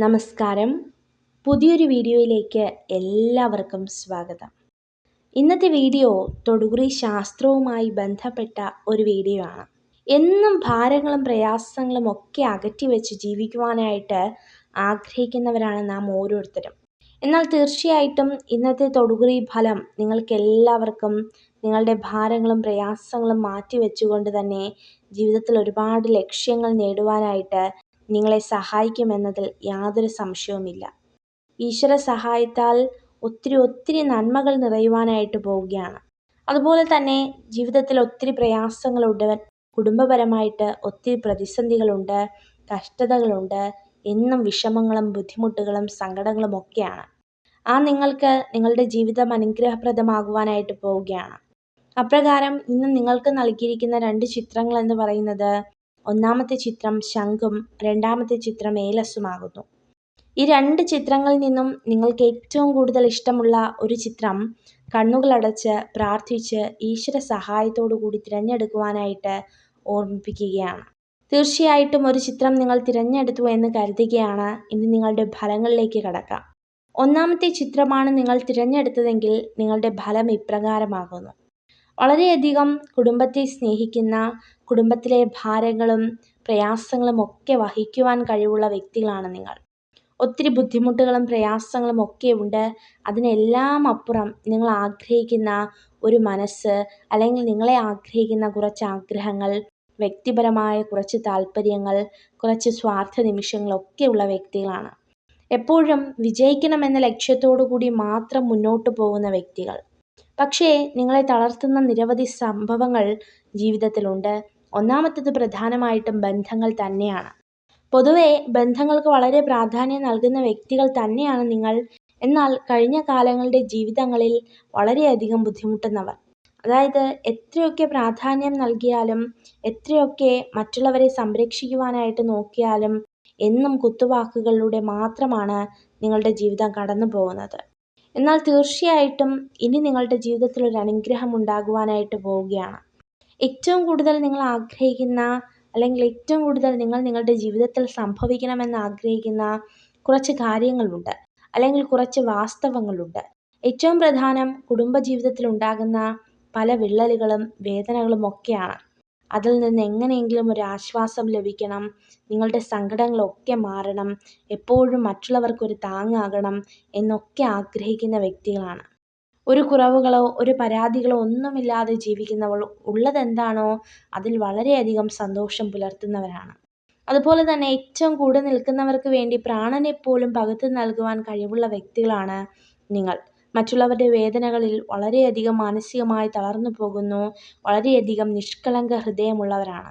നമസ്കാരം. പുതിയൊരു വീഡിയോയിലേക്ക് എല്ലാവർക്കും സ്വാഗതം. ഇന്നത്തെ വീഡിയോ തൊടുകുറി ശാസ്ത്രവുമായി ബന്ധപ്പെട്ട ഒരു വീഡിയോ ആണ്. എന്നും ഭാരങ്ങളും പ്രയാസങ്ങളും ഒക്കെ അകറ്റി വെച്ച് ജീവിക്കുവാനായിട്ട് ആഗ്രഹിക്കുന്നവരാണ് നാം ഓരോരുത്തരും. എന്നാൽ തീർച്ചയായിട്ടും ഇന്നത്തെ തൊടുകുറി ഫലം നിങ്ങൾക്ക് എല്ലാവർക്കും നിങ്ങളുടെ ഭാരങ്ങളും പ്രയാസങ്ങളും മാറ്റി വെച്ചുകൊണ്ട് തന്നെ ജീവിതത്തിൽ ഒരുപാട് ലക്ഷ്യങ്ങൾ നേടുവാനായിട്ട് നിങ്ങളെ സഹായിക്കുമെന്നതിൽ യാതൊരു സംശയവുമില്ല. ഈശ്വര സഹായത്താൽ ഒത്തിരി ഒത്തിരി നന്മകൾ നിറയുവാനായിട്ട് പോവുകയാണ്. അതുപോലെ തന്നെ ജീവിതത്തിൽ ഒത്തിരി പ്രയാസങ്ങളുണ്ട് കുടുംബപരമായിട്ട് ഒത്തിരി പ്രതിസന്ധികളുണ്ട് കഷ്ടതകളുണ്ട് എന്നും വിഷമങ്ങളും ബുദ്ധിമുട്ടുകളും സങ്കടങ്ങളും ഒക്കെയാണ്. ആ നിങ്ങൾക്ക് നിങ്ങളുടെ ജീവിതം അനുഗ്രഹപ്രദമാകുവാനായിട്ട് പോവുകയാണ്. അപ്രകാരം ഇന്ന് നിങ്ങൾക്ക് നൽകിയിരിക്കുന്ന രണ്ട് ചിത്രങ്ങൾ എന്ന് പറയുന്നത് ഒന്നാമത്തെ ചിത്രം ശംഖും രണ്ടാമത്തെ ചിത്രം ഏലസുമാകുന്നു. ഈ രണ്ട് ചിത്രങ്ങളിൽ നിന്നും നിങ്ങൾക്ക് ഏറ്റവും കൂടുതൽ ഇഷ്ടമുള്ള ഒരു ചിത്രം കണ്ണുകളടച്ച് പ്രാർത്ഥിച്ച് ഈശ്വര സഹായത്തോടു കൂടി തിരഞ്ഞെടുക്കുവാനായിട്ട് ഓർമ്മിപ്പിക്കുകയാണ്. തീർച്ചയായിട്ടും ഒരു ചിത്രം നിങ്ങൾ തിരഞ്ഞെടുത്തു എന്ന് കരുതുകയാണ്. ഇനി നിങ്ങളുടെ ഫലങ്ങളിലേക്ക് കടക്കാം. ഒന്നാമത്തെ ചിത്രമാണ് നിങ്ങൾ തിരഞ്ഞെടുത്തതെങ്കിൽ നിങ്ങളുടെ ഫലം ഇപ്രകാരമാകുന്നു. വളരെയധികം കുടുംബത്തെ സ്നേഹിക്കുന്ന കുടുംബത്തിലെ ഭാരങ്ങളും പ്രയാസങ്ങളും ഒക്കെ വഹിക്കുവാൻ കഴിവുള്ള വ്യക്തികളാണ് നിങ്ങൾ. ഒത്തിരി ബുദ്ധിമുട്ടുകളും പ്രയാസങ്ങളും ഒക്കെ ഉണ്ട്. അതിനെല്ലാം അപ്പുറം നിങ്ങൾ ആഗ്രഹിക്കുന്ന ഒരു മനസ്സ് അല്ലെങ്കിൽ നിങ്ങളെ ആഗ്രഹിക്കുന്ന കുറച്ച് ആഗ്രഹങ്ങൾ വ്യക്തിപരമായ കുറച്ച് താല്പര്യങ്ങൾ കുറച്ച് സ്വാർത്ഥ നിമിഷങ്ങളൊക്കെ ഉള്ള വ്യക്തികളാണ്. എപ്പോഴും വിജയിക്കണമെന്ന ലക്ഷ്യത്തോടു കൂടി മാത്രം മുന്നോട്ട് പോകുന്ന വ്യക്തികൾ. പക്ഷേ നിങ്ങളെ തളർത്തുന്ന നിരവധി സംഭവങ്ങൾ ജീവിതത്തിലുണ്ട്. ഒന്നാമത്തേത് പ്രധാനമായിട്ടും ബന്ധങ്ങൾ തന്നെയാണ്. പൊതുവെ ബന്ധങ്ങൾക്ക് വളരെ പ്രാധാന്യം നൽകുന്ന വ്യക്തികൾ തന്നെയാണ് നിങ്ങൾ. എന്നാൽ കഴിഞ്ഞ കാലങ്ങളുടെ ജീവിതങ്ങളിൽ വളരെയധികം ബുദ്ധിമുട്ടുന്നവർ. അതായത് എത്രയൊക്കെ പ്രാധാന്യം നൽകിയാലും എത്രയൊക്കെ മറ്റുള്ളവരെ സംരക്ഷിക്കുവാനായിട്ട് നോക്കിയാലും എന്നും കുത്തുവാക്കുകളിലൂടെ മാത്രമാണ് നിങ്ങളുടെ ജീവിതം കടന്നു പോകുന്നത് എന്നാൽ തീർച്ചയായിട്ടും ഇനി നിങ്ങളുടെ ജീവിതത്തിൽ ഒരു അനുഗ്രഹം ഉണ്ടാകുവാനായിട്ട് പോവുകയാണ്. ഏറ്റവും കൂടുതൽ നിങ്ങൾ ആഗ്രഹിക്കുന്ന അല്ലെങ്കിൽ ഏറ്റവും കൂടുതൽ നിങ്ങൾ നിങ്ങളുടെ ജീവിതത്തിൽ സംഭവിക്കണമെന്ന് ആഗ്രഹിക്കുന്ന കുറച്ച് കാര്യങ്ങളുണ്ട്. അല്ലെങ്കിൽ കുറച്ച് വാസ്തവങ്ങളുണ്ട്. ഏറ്റവും പ്രധാനം കുടുംബജീവിതത്തിൽ ഉണ്ടാകുന്ന പല വിള്ളലുകളും വേദനകളും ഒക്കെയാണ്. അതിൽ നിന്ന് എങ്ങനെയെങ്കിലും ഒരു ആശ്വാസം ലഭിക്കണം. നിങ്ങളുടെ സങ്കടങ്ങളൊക്കെ മാറണം. എപ്പോഴും മറ്റുള്ളവർക്കൊരു താങ്ങാകണം എന്നൊക്കെ ആഗ്രഹിക്കുന്ന വ്യക്തികളാണ്. ഒരു കുറവുകളോ ഒരു പരാതികളോ ഒന്നുമില്ലാതെ ജീവിക്കുന്നവൾ ഉള്ളതെന്താണോ അതിൽ വളരെയധികം സന്തോഷം പുലർത്തുന്നവരാണ്. അതുപോലെ തന്നെ ഏറ്റവും കൂടെ നിൽക്കുന്നവർക്ക് വേണ്ടി പ്രാണനെ പോലും പകുത്തു നൽകുവാൻ കഴിവുള്ള വ്യക്തികളാണ് നിങ്ങൾ. മറ്റുള്ളവരുടെ വേദനകളിൽ വളരെയധികം മാനസികമായി തളർന്നു പോകുന്നു. വളരെയധികം നിഷ്കളങ്ക ഹൃദയമുള്ളവരാണ്.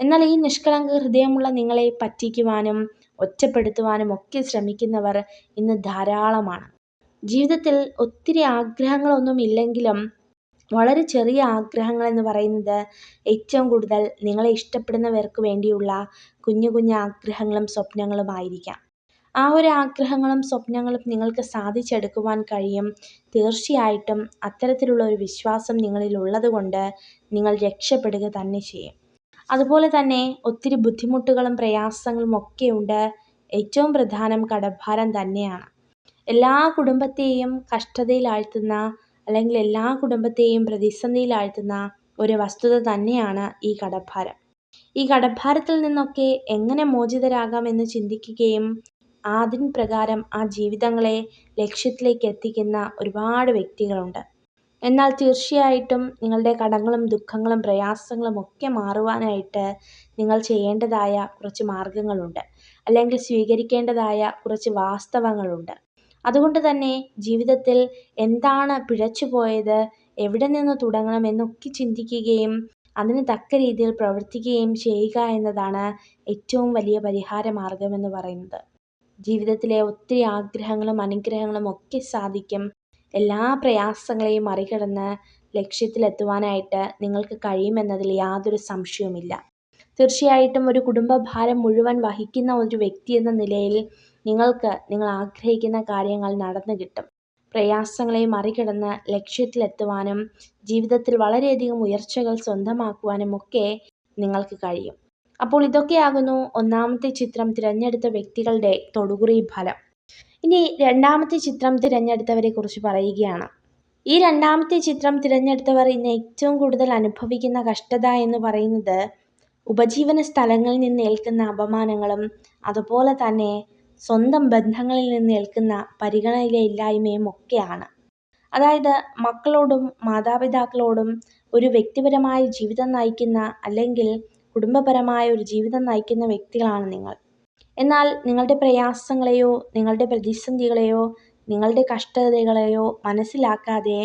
എന്നാൽ ഈ നിഷ്കളങ്ക ഹൃദയമുള്ള നിങ്ങളെ പറ്റിക്കുവാനും ഒറ്റപ്പെടുത്തുവാനും ഒക്കെ ശ്രമിക്കുന്നവർ ഇന്ന് ധാരാളമാണ്. ജീവിതത്തിൽ ഒത്തിരി ആഗ്രഹങ്ങളൊന്നും ഇല്ലെങ്കിലും വളരെ ചെറിയ ആഗ്രഹങ്ങൾ എന്ന് പറയുന്നത് ഏറ്റവും കൂടുതൽ നിങ്ങളെ ഇഷ്ടപ്പെടുന്നവർക്ക് വേണ്ടിയുള്ള കുഞ്ഞു കുഞ്ഞു ആഗ്രഹങ്ങളും സ്വപ്നങ്ങളുമായിരിക്കാം ആ ഒരു ആഗ്രഹങ്ങളും സ്വപ്നങ്ങളും നിങ്ങൾക്ക് സാധിച്ചെടുക്കുവാൻ കഴിയും. തീർച്ചയായിട്ടും അത്തരത്തിലുള്ള ഒരു വിശ്വാസം നിങ്ങളിൽ ഉള്ളതുകൊണ്ട് നിങ്ങൾ രക്ഷപ്പെടുക തന്നെ ചെയ്യും. അതുപോലെ തന്നെ ഒത്തിരി ബുദ്ധിമുട്ടുകളും പ്രയാസങ്ങളും ഒക്കെയുണ്ട് ഏറ്റവും പ്രധാനം കടഭാരം തന്നെയാണ്. എല്ലാ കുടുംബത്തെയും കഷ്ടതയിലാഴ്ത്തുന്ന അല്ലെങ്കിൽ എല്ലാ കുടുംബത്തെയും പ്രതിസന്ധിയിലാഴ്ത്തുന്ന ഒരു വസ്തുത തന്നെയാണ് ഈ കടഭാരം. ഈ കടഭാരത്തിൽ നിന്നൊക്കെ എങ്ങനെ മോചിതരാകാം എന്ന് ചിന്തിക്കുകയും അതിൻ പ്രകാരം ആ ജീവിതങ്ങളെ ലക്ഷ്യത്തിലേക്ക് എത്തിക്കുന്ന ഒരുപാട് വ്യക്തികളുണ്ട്. എന്നാൽ തീർച്ചയായിട്ടും നിങ്ങളുടെ കടങ്ങളും ദുഃഖങ്ങളും പ്രയാസങ്ങളും ഒക്കെ മാറുവാനായിട്ട് നിങ്ങൾ ചെയ്യേണ്ടതായ കുറച്ച് മാർഗങ്ങളുണ്ട്. അല്ലെങ്കിൽ സ്വീകരിക്കേണ്ടതായ കുറച്ച് വാസ്തവങ്ങളുണ്ട്. അതുകൊണ്ട് തന്നെ ജീവിതത്തിൽ എന്താണ് പിഴച്ചുപോയത് എവിടെ നിന്ന് തുടങ്ങണം എന്നൊക്കെ ചിന്തിക്കുകയും അതിന് തക്ക രീതിയിൽ പ്രവർത്തിക്കുകയും ചെയ്യുക എന്നതാണ് ഏറ്റവും വലിയ പരിഹാര മാർഗമെന്ന് പറയുന്നത്. ജീവിതത്തിലെ ഒത്തിരി ആഗ്രഹങ്ങളും അനുഗ്രഹങ്ങളും ഒക്കെ സാധിക്കും. എല്ലാ പ്രയാസങ്ങളെയും മറികടന്ന് ലക്ഷ്യത്തിലെത്തുവാനായിട്ട് നിങ്ങൾക്ക് കഴിയുമെന്നതിൽ യാതൊരു സംശയവുമില്ല. തീർച്ചയായിട്ടും ഒരു കുടുംബഭാരം മുഴുവൻ വഹിക്കുന്ന ഒരു വ്യക്തി എന്ന നിലയിൽ നിങ്ങൾക്ക് നിങ്ങൾ ആഗ്രഹിക്കുന്ന കാര്യങ്ങൾ നടന്നു കിട്ടും. പ്രയാസങ്ങളെ മറികടന്ന് ലക്ഷ്യത്തിലെത്തുവാനും ജീവിതത്തിൽ വളരെയധികം ഉയർച്ചകൾ സ്വന്തമാക്കുവാനും ഒക്കെ നിങ്ങൾക്ക് കഴിയും. അപ്പോൾ ഇതൊക്കെയാകുന്നു ഒന്നാമത്തെ ചിത്രം തിരഞ്ഞെടുത്ത വ്യക്തികളുടെ തൊടുകുറി ഫലം. ഇനി രണ്ടാമത്തെ ചിത്രം തിരഞ്ഞെടുത്തവരെ കുറിച്ച് പറയുകയാണ്. ഈ രണ്ടാമത്തെ ചിത്രം തിരഞ്ഞെടുത്തവർ ഇന്ന് ഏറ്റവും കൂടുതൽ അനുഭവിക്കുന്ന കഷ്ടത എന്ന് പറയുന്നത് ഉപജീവന സ്ഥലങ്ങളിൽ നിന്ന് ഏൽക്കുന്ന അപമാനങ്ങളും അതുപോലെ തന്നെ സ്വന്തം ബന്ധങ്ങളിൽ നിന്ന് ഏൽക്കുന്ന പരിഗണനയിലെ ഇല്ലായ്മയും ഒക്കെയാണ്. അതായത് മക്കളോടും മാതാപിതാക്കളോടും ഒരു വ്യക്തിപരമായ ജീവിതം നയിക്കുന്ന അല്ലെങ്കിൽ കുടുംബപരമായ ഒരു ജീവിതം നയിക്കുന്ന വ്യക്തികളാണ് നിങ്ങൾ. എന്നാൽ നിങ്ങളുടെ പ്രയാസങ്ങളെയോ നിങ്ങളുടെ പ്രതിസന്ധികളെയോ നിങ്ങളുടെ കഷ്ടതകളെയോ മനസ്സിലാക്കാതെ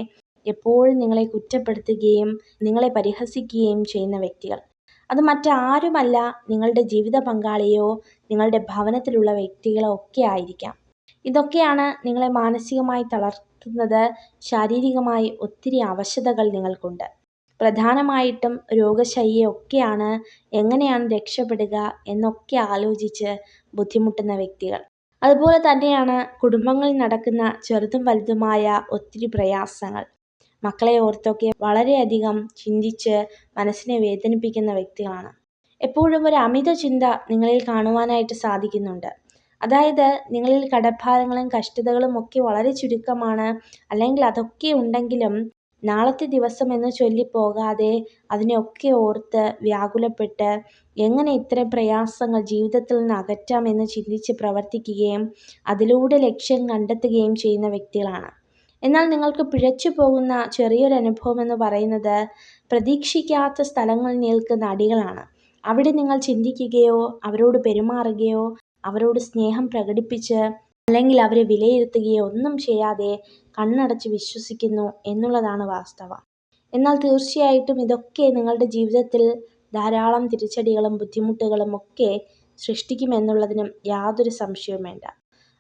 എപ്പോഴും നിങ്ങളെ കുറ്റപ്പെടുത്തുകയും നിങ്ങളെ പരിഹസിക്കുകയും ചെയ്യുന്ന വ്യക്തികൾ. അത് മറ്റാരുമല്ല നിങ്ങളുടെ ജീവിത പങ്കാളിയോ നിങ്ങളുടെ ഭവനത്തിലുള്ള വ്യക്തികളോ ഒക്കെ ആയിരിക്കാം. ഇതൊക്കെയാണ് നിങ്ങളെ മാനസികമായി തളർത്തുന്നത് ശാരീരികമായി ഒത്തിരി അവശതകൾ നിങ്ങൾക്കുണ്ട്. പ്രധാനമായിട്ടും രോഗശയ്യയൊക്കെയാണ് എങ്ങനെയാണ് രക്ഷപ്പെടുക എന്നൊക്കെ ആലോചിച്ച് ബുദ്ധിമുട്ടുന്ന വ്യക്തികൾ. അതുപോലെ തന്നെയാണ് കുടുംബങ്ങളിൽ നടക്കുന്ന ചെറുതും വലുതുമായ ഒത്തിരി പ്രയാസങ്ങൾ. മക്കളെ ഓർത്തൊക്കെ വളരെയധികം ചിന്തിച്ച് മനസ്സിനെ വേദനിപ്പിക്കുന്ന വ്യക്തികളാണ്. എപ്പോഴും ഒരു അമിത ചിന്ത നിങ്ങളിൽ കാണുവാനായിട്ട് സാധിക്കുന്നുണ്ട്. അതായത് നിങ്ങളിൽ കടഭാരങ്ങളും കഷ്ടതകളും ഒക്കെ വളരെ ചുരുക്കമാണ്. അല്ലെങ്കിൽ അതൊക്കെ ഉണ്ടെങ്കിലും നാളത്തെ ദിവസം എന്ന് ചൊല്ലിപ്പോകാതെ അതിനെയൊക്കെ ഓർത്ത് വ്യാകുലപ്പെട്ട് എങ്ങനെ ഇത്തരം പ്രയാസങ്ങൾ ജീവിതത്തിൽ നിന്ന് അകറ്റാം എന്ന് ചിന്തിച്ച് പ്രവർത്തിക്കുകയും അതിലൂടെ ലക്ഷ്യം കണ്ടെത്തുകയും ചെയ്യുന്ന വ്യക്തികളാണ്. എന്നാൽ നിങ്ങൾക്ക് പിഴച്ചു പോകുന്ന ചെറിയൊരു അനുഭവം എന്ന് പറയുന്നത് പ്രതീക്ഷിക്കാത്ത സ്ഥലങ്ങളിൽ നിൽക്കുന്ന അടികളാണ്. അവിടെ നിങ്ങൾ ചിന്തിക്കുകയോ അവരോട് പെരുമാറുകയോ അവരോട് സ്നേഹം പ്രകടിപ്പിച്ച് അല്ലെങ്കിൽ അവരെ വിലയിരുത്തുകയോ ഒന്നും ചെയ്യാതെ കണ്ണടച്ച് വിശ്വസിക്കുന്നു എന്നുള്ളതാണ് വാസ്തവം. എന്നാൽ തീർച്ചയായിട്ടും ഇതൊക്കെ നിങ്ങളുടെ ജീവിതത്തിൽ ധാരാളം തിരിച്ചടികളും ബുദ്ധിമുട്ടുകളും ഒക്കെ സൃഷ്ടിക്കുമെന്നുള്ളതിനും യാതൊരു സംശയവും വേണ്ട.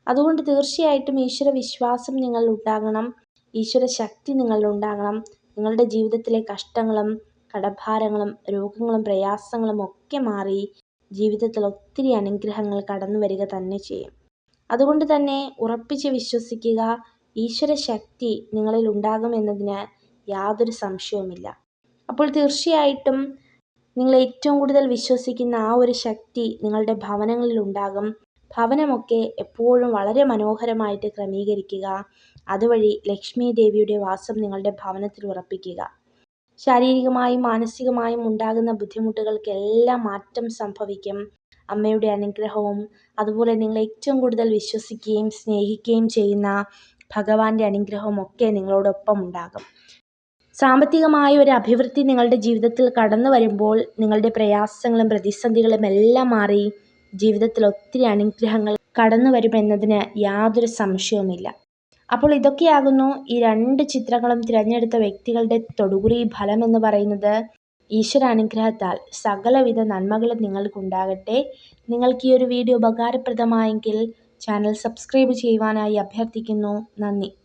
അതുകൊണ്ട് തീർച്ചയായിട്ടും ഈശ്വര വിശ്വാസം നിങ്ങളിൽ ഉണ്ടാകണം ഈശ്വര ശക്തി നിങ്ങളിൽ ഉണ്ടാകണം. നിങ്ങളുടെ ജീവിതത്തിലെ കഷ്ടങ്ങളും കടഭാരങ്ങളും രോഗങ്ങളും പ്രയാസങ്ങളും ഒക്കെ മാറി ജീവിതത്തിൽ ഒത്തിരി അനുഗ്രഹങ്ങൾ കടന്നു വരിക തന്നെ ചെയ്യും. അതുകൊണ്ട് തന്നെ ഉറപ്പിച്ച് വിശ്വസിക്കുക ഈശ്വര ശക്തി നിങ്ങളിൽ ഉണ്ടാകുമെന്നതിന് യാതൊരു സംശയവുമില്ല. അപ്പോൾ തീർച്ചയായിട്ടും നിങ്ങൾ ഏറ്റവും കൂടുതൽ വിശ്വസിക്കുന്ന ആ ഒരു ശക്തി നിങ്ങളുടെ ഭവനങ്ങളിൽ ഉണ്ടാകും. ഭവനമൊക്കെ എപ്പോഴും വളരെ മനോഹരമായിട്ട് ക്രമീകരിക്കുക. അതുവഴി ലക്ഷ്മി ദേവിയുടെ വാസം നിങ്ങളുടെ ഭവനത്തിൽ ഉറപ്പിക്കുക. ശാരീരികമായും മാനസികമായും ഉണ്ടാകുന്ന ബുദ്ധിമുട്ടുകൾക്കെല്ലാം മാറ്റം സംഭവിക്കും. അമ്മയുടെ അനുഗ്രഹവും അതുപോലെ നിങ്ങൾ ഏറ്റവും കൂടുതൽ വിശ്വസിക്കുകയും സ്നേഹിക്കുകയും ചെയ്യുന്ന ഭഗവാന്റെ അനുഗ്രഹവും ഒക്കെ നിങ്ങളോടൊപ്പം ഉണ്ടാകും. സാമ്പത്തികമായ ഒരു അഭിവൃദ്ധി നിങ്ങളുടെ ജീവിതത്തിൽ കടന്നു വരുമ്പോൾ നിങ്ങളുടെ പ്രയാസങ്ങളും പ്രതിസന്ധികളും എല്ലാം മാറി ജീവിതത്തിൽ ഒത്തിരി അനുഗ്രഹങ്ങൾ കടന്നു വരുമെന്നതിന് യാതൊരു സംശയവുമില്ല. അപ്പോൾ ഇതൊക്കെയാകുന്നു ഈ രണ്ട് ചിത്രങ്ങളും തിരഞ്ഞെടുത്ത വ്യക്തികളുടെ തൊടുകുറി ഫലം എന്ന് പറയുന്നത്. ഈശ്വരാനുഗ്രഹത്താൽ സകലവിധ നന്മകളും നിങ്ങൾക്കുണ്ടാകട്ടെ. നിങ്ങൾക്ക് ഈ ഒരു വീഡിയോ ഉപകാരപ്രദമായെങ്കിൽ ചാനൽ സബ്സ്ക്രൈബ് ചെയ്യുവാനായി അഭ്യർത്ഥിക്കുന്നു. നന്ദി.